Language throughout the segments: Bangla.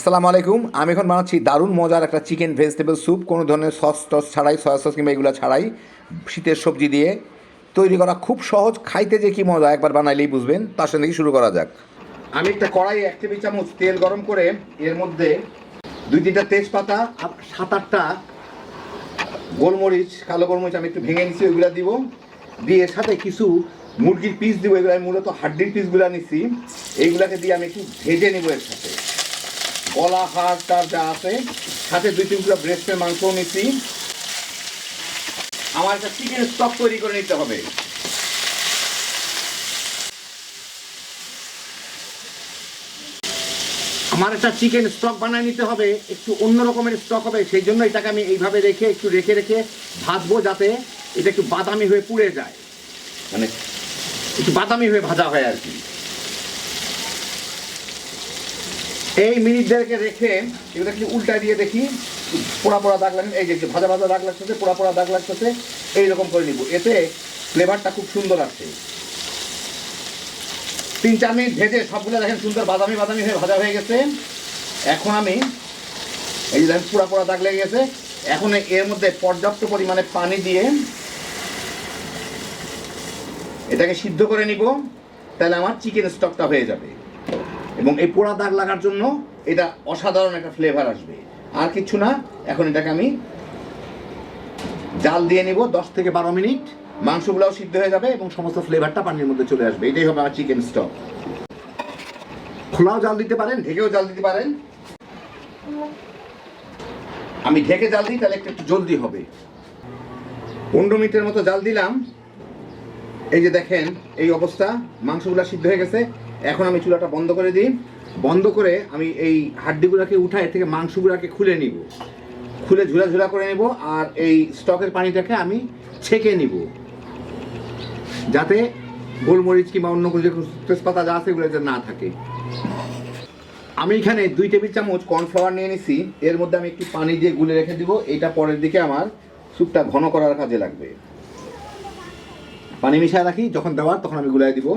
আসসালামু আলাইকুম। আমি এখন বানাচ্ছি দারুণ মজার একটা চিকেন ভেজিটেবল স্যুপ কোনো ধরনের সস টস ছাড়াই সয়া সস কিংবা এগুলো ছাড়াই শীতের সবজি দিয়ে তৈরি করা খুব সহজ। খাইতে যে কি মজা, একবার বানাইলেই বুঝবেন। তার সঙ্গে শুরু করা যাক। আমি একটা কড়াই এক টেবিল চামচ তেল গরম করে এর মধ্যে দুই তিনটা তেজপাতা সাত আটটা গোলমরিচ, কালো গোলমরিচ আমি একটু ভেঙে নিচ্ছি ওইগুলো দিব। দিয়ে এর সাথে কিছু মুরগির পিস দিব। এগুলো আমি মূলত হাড্ডির পিসগুলো নিচ্ছি এইগুলাকে দিয়ে আমি একটু ভেজে নেব এর সাথে। গলা হাড় টার যা আছে, সাথে দুই তিন কিলো ব্রেস্টের মাংসও নিচ্ছি। আমার একটা চিকেন স্টক তৈরি করে নিতে হবে। আমার একটা চিকেন স্টক বানায় নিতে হবে, একটু অন্য রকমের স্টক হবে, সেই জন্য এটাকে আমি এইভাবে রেখে, একটু রেখে রেখে ভাজবো যাতে এটা একটু বাদামি হয়ে পুড়ে যায়। মানে একটু বাদামি হয়ে ভাজা হয় আর কি। এই মিনিট দেড়কে রেখে এগুলো একটু উল্টা দিয়ে দেখি, পোড়া পোড়া দাগ লাগে এই যে ভাজা ভাজা দাগ লাগতেছে পোড়া পোড়া দাগ লাগতেছে এইরকম করে নিব। এতে ফ্লেভারটা খুব সুন্দর আসে তিন চার মিনিট ভেজে সবগুলো দেখেন সুন্দর বাদামি বাদামি হয়ে ভাজা হয়ে গেছে। এখন আমি, এই যে দেখেন পোড়া পোড়া দাগ লেগে গেছে, এখন এর মধ্যে পর্যাপ্ত পরিমাণে পানি দিয়ে এটাকে সিদ্ধ করে নিব, তাহলে আমার চিকেন স্টকটা হয়ে যাবে। এবং এই পোড়া দাগ লাগার জন্য এটা অসাধারণ একটা ফ্লেভার আসবে। আর কিছু না, এখন এটাকে আমি জাল দিয়ে নিব দশ থেকে বারো মিনিট। মাংসগুলোও সিদ্ধ হয়ে যাবে এবং সমস্ত ফ্লেভারটা পানির মধ্যে চলে আসবে। এটাই হবে আমার চিকেন স্টক খোলাও জাল দিতে পারেন, ঢেকেও জাল দিতে পারেন। আমি ঢেকে জাল দিই, তাহলে একটু জলদি হবে। পনেরো মিনিটের মতো জাল দিলাম। এই যে দেখেন, এই অবস্থা, মাংসগুলো সিদ্ধ হয়ে গেছে। এখন আমি চুলাটা বন্ধ করে দিই। বন্ধ করে আমি এই হাড্ডিগুলোকে উঠায় থেকে মাংসগুলোকে খুলে নিব। খুলে ঝুলা ঝুলা করে নেব আর এই স্টকের পানিটাকে আমি ছেঁকে নিব। যাতে গোলমরিচ কিংবা অন্য কোনো যে তেজপাতা যা আছে এগুলো না থাকে। আমি এখানে দুই টেবিল চামচ কর্নফ্লাওয়ার নিয়ে নিছি। এর মধ্যে আমি একটু পানি দিয়ে গুলে রেখে দিব। এটা পরের দিকে আমার স্যুপটা ঘন করার কাজে লাগবে। পানি মিশিয়ে রাখি, যখন দেওয়ার তখন আমি গুলাই দিব।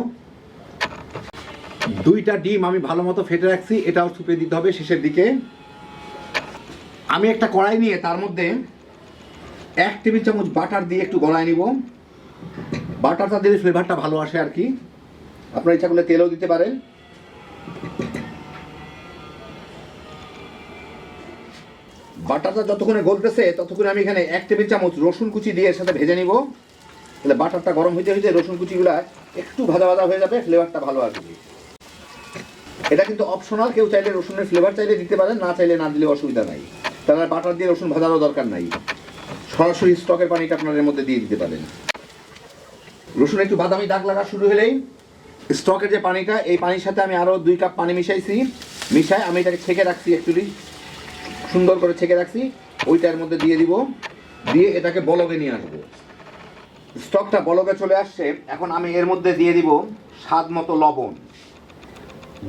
দুইটা ডিম আমি ভালো মতো ফেটে রাখছি, এটাও সুপে দিতে হবে শেষের দিকে। আমি একটা কড়াই নিয়ে তার মধ্যে এক টেবিল চামচ বাটার দিয়ে একটু গলায় নিব। বাটারটা দিলে ফ্লেভারটা ভালো আসে আর কি। আপনার ইচ্ছা করলে তেলও দিতে পারেন। বাটারটা যতক্ষণে গলতেছে, ততক্ষণে আমি এখানে এক টেবিল চামচ রসুন কুচি দিয়ে এর সাথে ভেজে নিব। তাহলে বাটারটা গরম হইতে হইতে রসুন কুচিগুলা একটু ভাজা ভাজা হয়ে যাবে, ফ্লেভারটা ভালো আসবে। এটা কিন্তু অপশনাল কেউ চাইলে রসুনের ফ্লেভার চাইলে দিতে পারেন, না চাইলে না দিলে অসুবিধা নাই। তাহলে বাটার দিয়ে রসুন ভাজারও দরকার নাই। সরাসরি স্টকের পানিটা আপনার এর মধ্যে দিয়ে দিতে পারেন। রসুন একটু বাদামি দাগ লাগা শুরু হলেই স্টকের যে পানিটা, এই পানির সাথে আমি আরও দুই কাপ পানি মিশাইছি। মিশাই আমি এটাকে ছেঁকে রাখছি অ্যাকচুয়ালি সুন্দর করে ছেঁকে রাখছি। ওইটার মধ্যে দিয়ে দিব। দিয়ে এটাকে বলকে নিয়ে আসব। স্টকটা বলকে চলে আসছে। এখন আমি এর মধ্যে দিয়ে দিব স্বাদ মতো লবণ।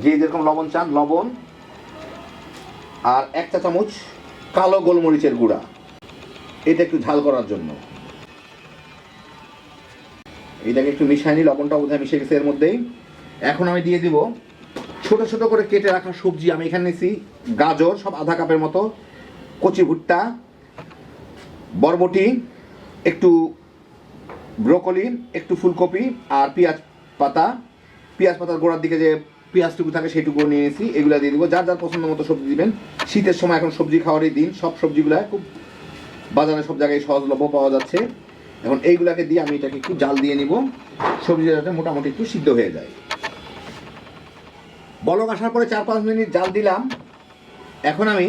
যে যেরকম লবণ চান, লবণ আর এক চা চামচ কালো গোলমরিচের গুঁড়া। এটা একটু ঝাল করার জন্য। এটাকে একটু মিশাইনি লবণটা বোধহয় মিশে গেছে এর মধ্যেই। এখন আমি দিয়ে দিব ছোট ছোট করে কেটে রাখা সবজি। আমি এখানে নিয়েছি গাজর, সব আধা কাপের মতো, কচি ভুট্টা, বরবটি, একটু ব্রোকলি, একটু ফুলকপি আর পেঁয়াজ পাতা। পেঁয়াজ পাতার গোড়ার দিকে যে পেঁয়াজটুকু থাকে সেইটুকু নিয়ে নিয়েছি, এগুলো দিয়ে দিব। যার যার পছন্দ মতো সবজি দিবেন। শীতের সময় এখন সবজি খাওয়ারই দিন, সব সবজিগুলো খুব বাজারে সব জায়গায় সহজলভ্য পাওয়া যাচ্ছে। এখন এইগুলাকে দিয়ে আমি এটাকে একটু জাল দিয়ে নিব। সবজি যাতে মোটামুটি একটু সিদ্ধ হয়ে যায়। বলক আসার পরে চার পাঁচ মিনিট জাল দিলাম। এখন আমি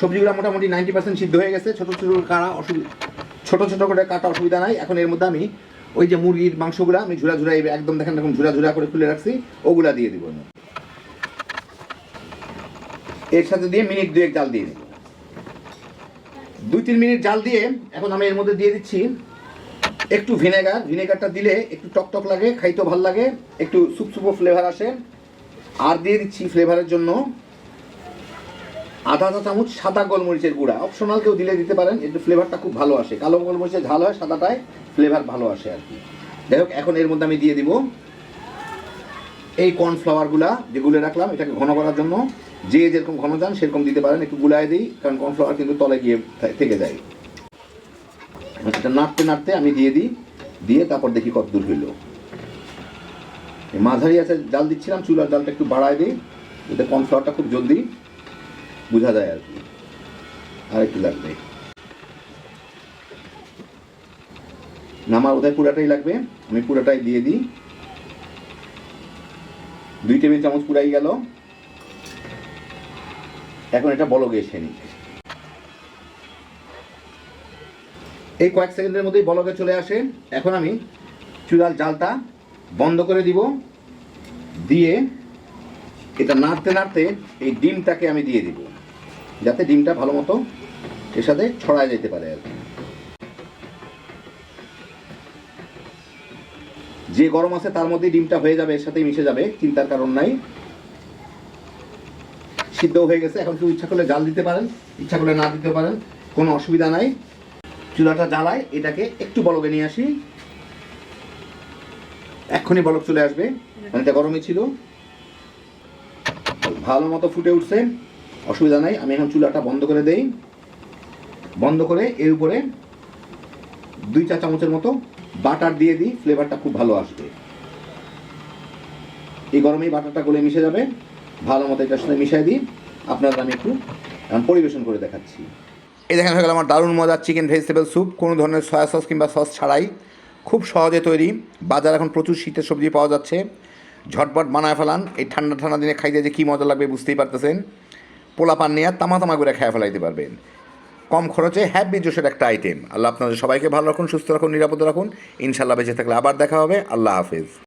সবজিগুলো মোটামুটি নাইনটি পার্সেন্ট সিদ্ধ হয়ে গেছে। ছোটো ছোটো কাটা অসুবিধা ছোটো ছোটো করে কাটা অসুবিধা নাই। এখন এর মধ্যে আমি ওই যে মুরগির মাংসগুলো, আমি ঝুরা ঝুরা একদম দেখেন এরকম ঝুরা ঝুরা করে খুলে রাখছি, ওগুলা দিয়ে দিব। এর সাথে দিয়ে মিনিট দুয়েক জাল দিয়ে দিব। দুই তিন মিনিট জাল দিয়ে এখন আমি এর মধ্যে দিয়ে দিচ্ছি একটু ভিনেগার। ভিনেগারটা দিলে একটু টকটক লাগে, খাইতেও ভালো লাগে, একটু সুপসুপো ফ্লেভার আসে। আর দিয়ে দিচ্ছি ফ্লেভারের জন্য আধা চা চামচ, সাদা গোলমরিচের গুঁড়া। অপশনাল কেউ দিলে দিতে পারেন একটু ফ্লেভারটা খুব ভালো আসে। কালো গোলমরিচের ঝাল হয়, সাদাটায় ফ্লেভার ভালো আসে আর কি। যাই হোক, এখন এর মধ্যে আমি দিয়ে দিব এই কর্নফ্লাওয়ারগুলা যেগুলো রাখলাম, এটাকে ঘন করার জন্য। যে যেরকম ঘন চান, সেরকম দিতে পারেন, একটু গুলায় দিই, কারণ কর্নফ্লাওয়ার কিন্তু তলে গিয়ে থেকে যায়। এটা নাড়তে নাড়তে আমি দিয়ে দিই, দিয়ে তারপর দেখি কত দূর হইল। মাঝারি আছে, জাল দিচ্ছিলাম, চুলার জালটা একটু বাড়ায় দিই যাতে কর্নফ্লাওয়ারটা খুব জলদি বোঝা যায় আর কি। আর একটু লাগবে। নামার ওদের পুরাটাই লাগবে। আমি পুরাটাই দিয়ে দিই। দুই টেবিল চামচ পুরাই গেল। এখন এটা বলগে এসে নি এই কয়েক সেকেন্ডের মধ্যেই বলকে চলে আসে। এখন আমি চুলার জালটা বন্ধ করে দিব। দিয়ে এটা নাড়তে নাড়তে এই ডিমটাকে আমি দিয়ে দিব। যাতে ডিমটা ভালো মতো এর সাথে ছড়ায় যেতে পারে আর কি। যে গরম আছে তার মধ্যে ডিমটা হয়ে যাবে, এর সাথেই মিশে যাবে, চিন্তার কারণ নাই। সিদ্ধ হয়ে গেছে, এখন কেউ ইচ্ছা করলে জাল দিতে পারেন, ইচ্ছা করলে না দিতে পারেন, কোনো অসুবিধা নাই। চুলাটা জ্বালায় এটাকে একটু বলকে নিয়ে আসি। এক্ষুনি বলক চলে আসবে এটা গরমই ছিল। ভালো মতো ফুটে উঠছে। অসুবিধা নাই, আমি এখন চুলাটা বন্ধ করে দেই। বন্ধ করে এর উপরে দুই চা চামচের মতো বাটার দিয়ে দিই ফ্লেভারটা খুব ভালো আসবে। এই গরমেই বাটারটা গলে মিশে যাবে। ভালো মতো এটার সাথে মিশিয়ে দিই। আপনাদের আমি একটু পরিবেশন করে দেখাচ্ছি। এই দেখেন হয়ে গেল আমার দারুণ মজার চিকেন ভেজিটেবল স্যুপ কোনো ধরনের সয়া সস কিংবা সস ছাড়াই খুব সহজে তৈরি। বাজার এখন প্রচুর শীতের সবজি পাওয়া যাচ্ছে। ঝটপট বানায় ফেলান। এই ঠান্ডা ঠান্ডা দিনে খাইতে যে কী মজা লাগবে বুঝতেই পারতেছেন। পোলা পান নিয়ে তামা তামা করে খেয়ে ফেলাইতে পারবেন। কম খরচে হ্যাপি জোশের একটা আইটেম আল্লাহ আপনাদের সবাইকে ভালো রাখুন, সুস্থ রাখুন, নিরাপদ রাখুন। ইনশাল্লাহ বেঁচে থাকলে আবার দেখা হবে। আল্লাহ হাফেজ।